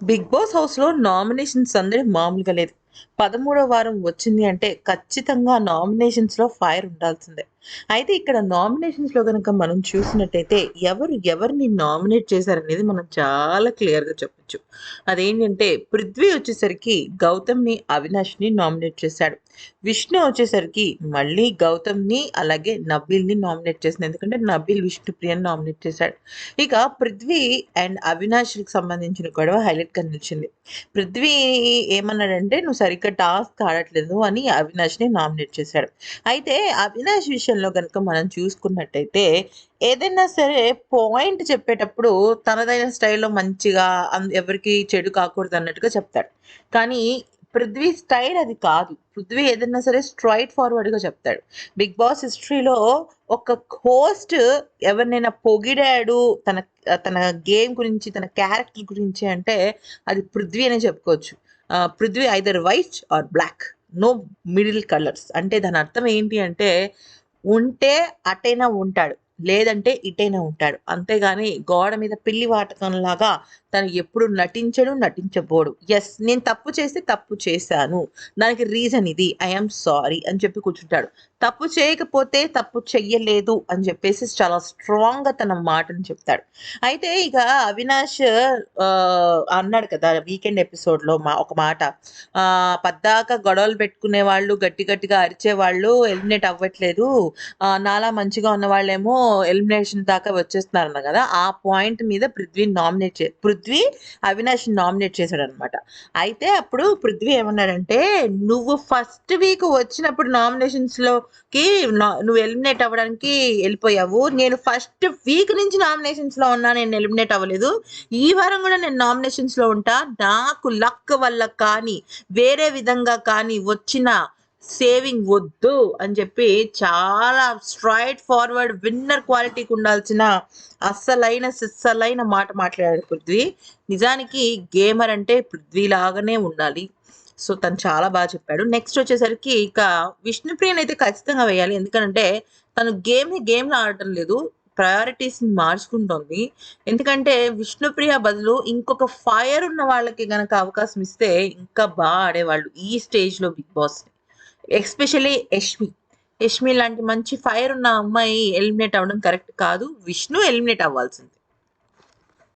Big boss హౌస్‌లో nominations అందరి మామూలుగా లేదు. 13వ వారం వచ్చింది అంటే ఖచ్చితంగా నామినేషన్స్‌లో ఫైర్ ఉండాల్సిందే. అయితే ఇక్కడ నామినేషన్స్‌లో కనుక మనం చూసినట్టయితే ఎవరు ఎవరిని నామినేట్ చేశారనేది మనం చాలా క్లియర్‌గా చెప్పచ్చు అదేంటంటే పృథ్వీ వచ్చేసరికి గౌతమ్‌ని, అవినాష్‌ని నామినేట్ చేశాడు. విష్ణు వచ్చేసరికి మళ్ళీ గౌతమ్‌ని అలాగే నబీల్‌ని నామినేట్ చేసింది. ఎందుకంటే నబీల్ విష్ణుప్రియని నామినేట్ చేశాడు. ఇక పృథ్వీ అండ్ అవినాష్‌కి సంబంధించిన గొడవ హైలైట్‌గా నిలిచింది. పృథ్వీ ఏమన్నాడంటే "నువ్వు సరిగ్గా టాస్క్ ఆడట్లేదు" అని అవినాష్‌ని నామినేట్ చేశాడు. అయితే అవినాష్ విషయంలో కనుక మనం చూసుకున్నట్టయితే ఏదైనా సరే పాయింట్ చెప్పేటప్పుడు తనదైన స్టైల్‌లో మంచిగా ఎవరికి ఎవరికీ చెడు కాకూడదన్నట్టుగా చెప్తాడు. కానీ పృథ్వీ స్టైల్ అది కాదు. పృథ్వీ ఏదన్నా సరే స్ట్రైట్ ఫార్వర్డ్‌గా చెప్తాడు. బిగ్ బాస్ హిస్టరీలో ఒక హోస్ట్ ఎవరినైనా పొగిడాడు తన తన గేమ్ గురించి, తన క్యారెక్టర్ గురించి అంటే అది పృథ్వీ అనే చెప్పుకోవచ్చు. Prithvi either white or black. No middle colours. అంటే దాని అర్థం ఏంటి అంటే ఉంటే అటైనా ఉంటాడు. లేదంటే ఇటైనా ఉంటాడు. అంతేగాని గోడ మీద పిల్లి వాటకంలాగా తను ఎప్పుడు నటించడు, నటించబోడు. ఎస్ నేను తప్పు చేస్తే తప్పు చేశాను. దానికి రీజన్ ఇది. ఐ సారీ అని చెప్పి కూర్చుంటాడు. తప్పు చేయకపోతే తప్పు చెయ్యలేదు అని చెప్పేసి చాలా స్ట్రాంగ్‌గా తన మాటను చెప్తాడు. అయితే ఇక అవినాష్ అన్నాడు కదా! వీకెండ్ ఎపిసోడ్‌లో మా ఒక మాట "పద్దాక గొడవలు పెట్టుకునే వాళ్ళు, గట్టి గట్టిగా అరిచే వాళ్ళు ఎలిమినేట్ అవ్వట్లేదు. నాలా మంచిగా ఉన్నవాళ్ళేమో ఎలిమినేషన్ దాకా వచ్చేస్తున్నారన్నారు" కదా! ఆ పాయింట్ మీద పృథ్వీ నామినేట్ చే పృథ్వీ అవినాష్‌ని నామినేట్ చేశాడనమాట. అయితే అప్పుడు పృథ్వీ ఏమన్నాడంటే "నువ్వు ఫస్ట్ వీక్ వచ్చినప్పుడు నామినేషన్స్‌లోకి నువ్వు ఎలిమినేట్ అవ్వడానికి వెళ్ళిపోయావు నేను ఫస్ట్ వీక్ నుంచి నామినేషన్స్‌లో ఉన్నా. నేను ఎలిమినేట్ అవ్వలేదు. ఈ వారం కూడా నేను నామినేషన్స్‌లో ఉంటా. నాకు లక్ వల్ల కానీ, వేరే విధంగా కానీ వచ్చిన సేవింగ్ వద్దు" అని చెప్పి చాలా స్ట్రైట్ ఫార్వర్డ్ విన్నర్ క్వాలిటీకి ఉండాల్సిన అస్సలైన సిస్సలైన మాట మాట్లాడాడు పృథ్వీ. నిజానికి గేమర్ అంటే పృథ్వీ లాగానే ఉండాలి. సో, తను చాలా బాగా చెప్పాడు. నెక్స్ట్ వచ్చేసరికి ఇక విష్ణుప్రియనైతే ఖచ్చితంగా వేయాలి. ఎందుకంటే తను గేమ్‌ని గేమ్లో ఆడటం లేదు. ప్రయారిటీస్‌ని మార్చుకుంటోంది. ఎందుకంటే విష్ణుప్రియ బదులు ఇంకొక ఫైర్ ఉన్న వాళ్ళకి గనక అవకాశం ఇస్తే ఇంకా బాగా ఆడేవాళ్ళు ఈ స్టేజ్‌లో బిగ్ బాస్‌ని. ఎస్పెషలీ యష్మి. యష్మి లాంటి మంచి ఫైర్ ఉన్న అమ్మాయి ఎలిమినేట్ అవ్వడం కరెక్ట్ కాదు. విష్ణు ఎలిమినేట్ అవ్వాల్సింది.